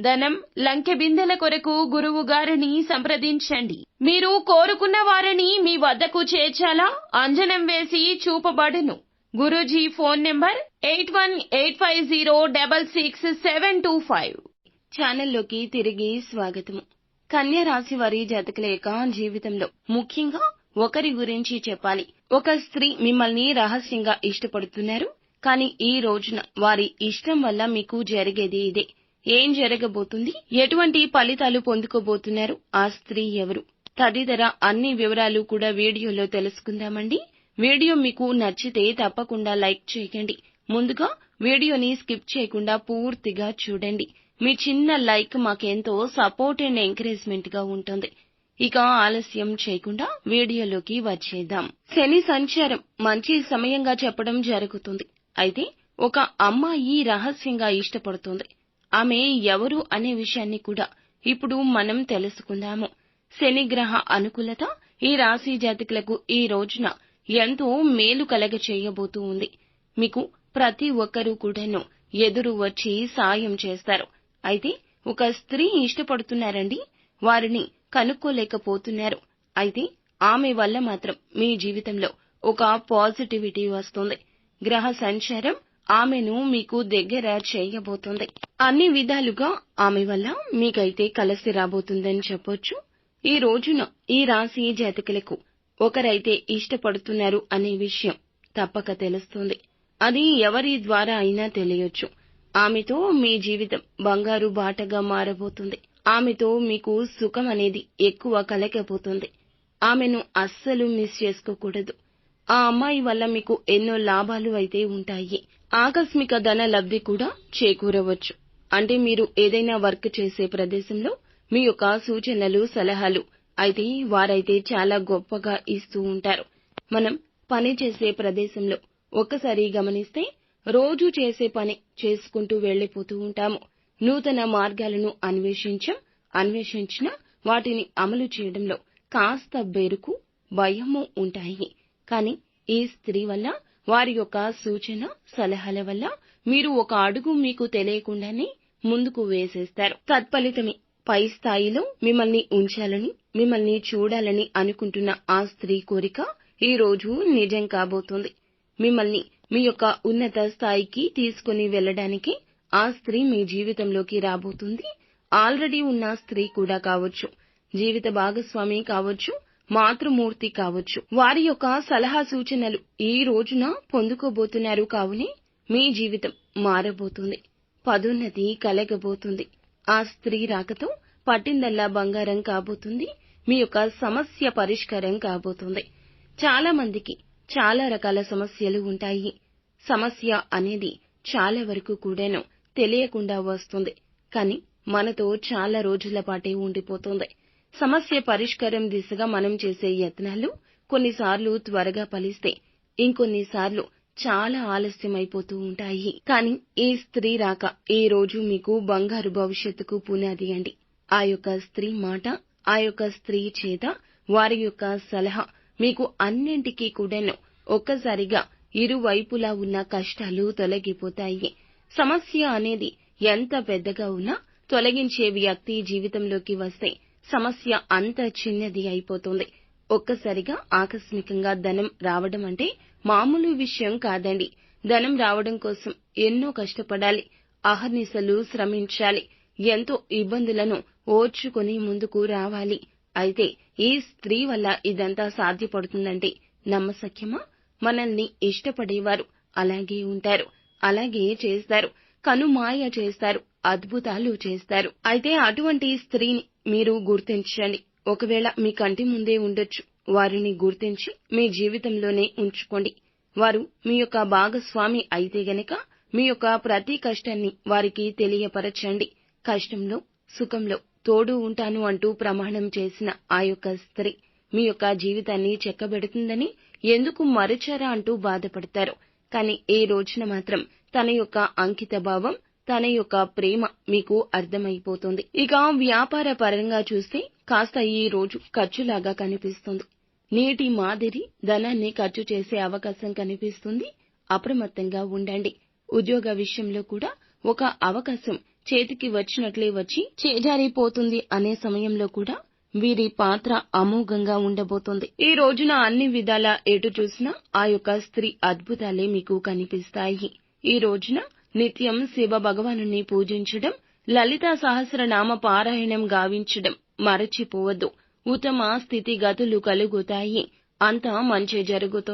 ధనం లంకె బిందెల కొరకు గురువు గారిని సంప్రదించండి. మీరు కోరుకున్న వారిని మీ వద్దకు చేర్చాలా? అంజనం వేసి చూపబడును. Guruji phone number eight one eight five zero double six seven two five. ఛానల్లోకి తిరిగి స్వాగతము కన్య రాశి వారి జాతకుల యొక్క జీవితంలో ముఖ్యంగా ఒకరి గురించి చెప్పాలి. ఒక స్త్రీ మిమ్మల్ని రహస్యంగా ఇష్టపడుతున్నారు. కానీ ఈ రోజున వారి ఇష్టం వల్ల మీకు జరిగేది ఇదే. ఏం జరగబోతుంది? ఎటువంటి ఫలితాలు పొందుకోబోతున్నారు? ఆ స్త్రీ ఎవరు? తదితర అన్ని వివరాలు కూడా వీడియోలో తెలుసుకుందామండి. వీడియో మీకు నచ్చితే తప్పకుండా లైక్ చేయండి. ముందుగా వీడియోని స్కిప్ చేయకుండా పూర్తిగా చూడండి. మీ చిన్న లైక్ మాకెంతో సపోర్ట్ అండ్ ఎంకరేజ్మెంట్గా ఉంటుంది. ఇక ఆలస్యం చేయకుండా వీడియోలోకి వచ్చేద్దాం. శని సంచారం మంచి సమయంగా చెప్పడం జరుగుతుంది. అయితే ఒక అమ్మాయి రహస్యంగా ఇష్టపడుతుంది. ఆమె ఎవరు అనే విషయాన్ని కూడా ఇప్పుడు మనం తెలుసుకుందాము. శనిగ్రహ అనుకూలత ఈ రాశి జాతకులకు ఈ రోజున ఎంతో మేలు కలగ చేయబోతూ ఉంది. మీకు ప్రతి ఒక్కరూ కూడాను ఎదురు వచ్చి సాయం చేస్తారు. అయితే ఒక స్త్రీ ఇష్టపడుతున్నారండి వారిని కనుక్కోలేకపోతున్నారు. అయితే ఆమె వల్ల మాత్రం మీ జీవితంలో ఒక పాజిటివిటీ వస్తుంది. గ్రహ సంచారం ఆమెను మీకు దగ్గర చేయబోతుంది. అన్ని విధాలుగా ఆమె వల్ల మీకైతే కలిసి రాబోతుందని చెప్పొచ్చు. ఈ రోజున ఈ రాశి జాతకులకు ఒకరైతే ఇష్టపడుతున్నారు అనే విషయం తప్పక తెలుస్తుంది. అది ఎవరి ద్వారా అయినా తెలియొచ్చు. ఆమెతో మీ జీవితం బంగారు బాటగా మారబోతుంది. ఆమెతో మీకు సుఖం అనేది ఎక్కువ కలగబోతుంది. ఆమెను అస్సలు మిస్ చేసుకోకూడదు. ఆ అమ్మాయి వల్ల మీకు ఎన్నో లాభాలు అయితే ఉంటాయి. ఆకస్మిక ధన లబ్ధి కూడా చేకూరవచ్చు. అంటే మీరు ఏదైనా వర్క్ చేసే ప్రదేశంలో మీ యొక్క సూచనలు సలహాలు అయితే వారైతే చాలా గొప్పగా ఇస్తూ ఉంటారు. మనం పని చేసే ప్రదేశంలో ఒక్కసారి గమనిస్తే రోజు చేసే పని చేసుకుంటూ వెళ్ళిపోతూ ఉంటాము. నూతన మార్గాలను అన్వేషించం అన్వేషించిన వాటిని అమలు చేయడంలో కాస్త బెరుకు భయము ఉంటాయి. కానీ ఈ స్త్రీ వల్ల వారి యొక్క సూచన సలహాల వల్ల మీరు ఒక అడుగు మీకు తెలియకుండానే ముందుకు వేసేస్తారు. తత్ఫలితమే పై స్థాయిలో మిమ్మల్ని ఉంచాలని మిమ్మల్ని చూడాలని అనుకుంటున్న ఆ స్త్రీ కోరిక ఈ రోజు నిజం కాబోతోంది. మిమ్మల్ని మీ యొక్క ఉన్నత స్థాయికి తీసుకుని వెళ్ళడానికి ఆ స్త్రీ మీ జీవితంలోకి రాబోతుంది. ఆల్రెడీ ఉన్న స్త్రీ కూడా కావచ్చు జీవిత భాగస్వామి కావచ్చు మాతృమూర్తి కావచ్చు. వారి యొక్క సలహా సూచనలు ఈ రోజున పొందుకోబోతున్నారు కావునే మీ జీవితం మారబోతుంది. పదోన్నతి కలగబోతుంది. ఆ స్త్రీ రాకతో పట్టిందల్లా బంగారం కాబోతుంది. మీ యొక్క సమస్య పరిష్కారం కాబోతుంది. చాలా మందికి చాలా రకాల సమస్యలు ఉంటాయి. సమస్య అనేది చాలా వరకు కూడాను తెలియకుండా వస్తుంది. కానీ మనతో చాలా రోజుల పాటే ఉండిపోతుంది. సమస్య పరిష్కారం దిశగా మనం చేసే యత్నాలు కొన్నిసార్లు త్వరగా ఫలిస్తే ఇంకొన్నిసార్లు చాలా ఆలస్యమైపోతూ ఉంటాయి. కానీ ఈ స్త్రీ రాక ఈ రోజు మీకు బంగారు భవిష్యత్తుకు పునాది అండి. ఆ యొక్క స్త్రీ మాట ఆ యొక్క స్త్రీ చేత వారి యొక్క సలహా మీకు అన్నింటికీ కూడాను ఒక్కసారిగా ఇరువైపులా ఉన్న కష్టాలు తొలగిపోతాయి. సమస్య అనేది ఎంత పెద్దగా ఉన్నా తొలగించే వ్యక్తి జీవితంలోకి వస్తే సమస్య అంత చిన్నది అయిపోతుంది. ఒక్కసారిగా ఆకస్మికంగా ధనం రావడం అంటే మామూలు విషయం కాదండి. ధనం రావడం కోసం ఎన్నో కష్టపడాలి. అహర్నిశలు శ్రమించాలి. ఎంతో ఇబ్బందులను ఓర్చుకొని ముందుకు రావాలి. అయితే ఈ స్త్రీ వల్ల ఇదంతా సాధ్యపడుతుందంటే నమ్మసఖ్యమా? మనల్ని ఇష్టపడేవారు అలాగే ఉంటారు. అలాగే చేస్తారు. కనుమాయ చేస్తారు. అద్భుతాలు చేస్తారు. అయితే అటువంటి స్త్రీని మీరు గుర్తించండి. ఒకవేళ మీ కంటి ముందే ఉండొచ్చు వారిని గుర్తించి మీ జీవితంలోనే ఉంచుకోండి. వారు మీ యొక్క భాగస్వామి అయితే గనక మీ యొక్క ప్రతి కష్టాన్ని వారికి తెలియపరచండి. కష్టంలో సుఖంలో తోడు ఉంటాను అంటూ ప్రమాణం చేసిన ఆ యొక్క స్త్రీ మీ యొక్క జీవితాన్ని చెక్కబెడుతుందని ఎందుకు మరచారా అంటూ బాధపడతారు. కానీ ఈ రోజున మాత్రం తన యొక్క అంకిత భావం తన యొక్క ప్రేమ మీకు అర్థమైపోతుంది. ఇక వ్యాపార పరంగా చూస్తే కాస్త ఈ రోజు ఖర్చులాగా కనిపిస్తుంది. నేటి మాదిరి ధనాన్ని ఖర్చు చేసే అవకాశం కనిపిస్తుంది. అప్రమత్తంగా ఉండండి. ఉద్యోగ విషయంలో కూడా ఒక అవకాశం చేతికి వచ్చినట్లే వచ్చి చేజారిపోతుంది అనే సమయంలో కూడా వీరి పాత్ర అమోఘంగా ఉండబోతోంది. ఈ రోజున అన్ని విధాల ఎటు చూసినా ఆ యొక్క స్త్రీ అద్భుతాలే మీకు కనిపిస్తాయి. ఈ రోజున నిత్యం శివ భగవాను పూజించడం లలిత సహస్రనామ పారాయణం గావించడం మరచిపోవద్దు. ఉత్తమ స్థితిగతులు కలుగుతాయి. అంతా మంచి జరుగుతుంది.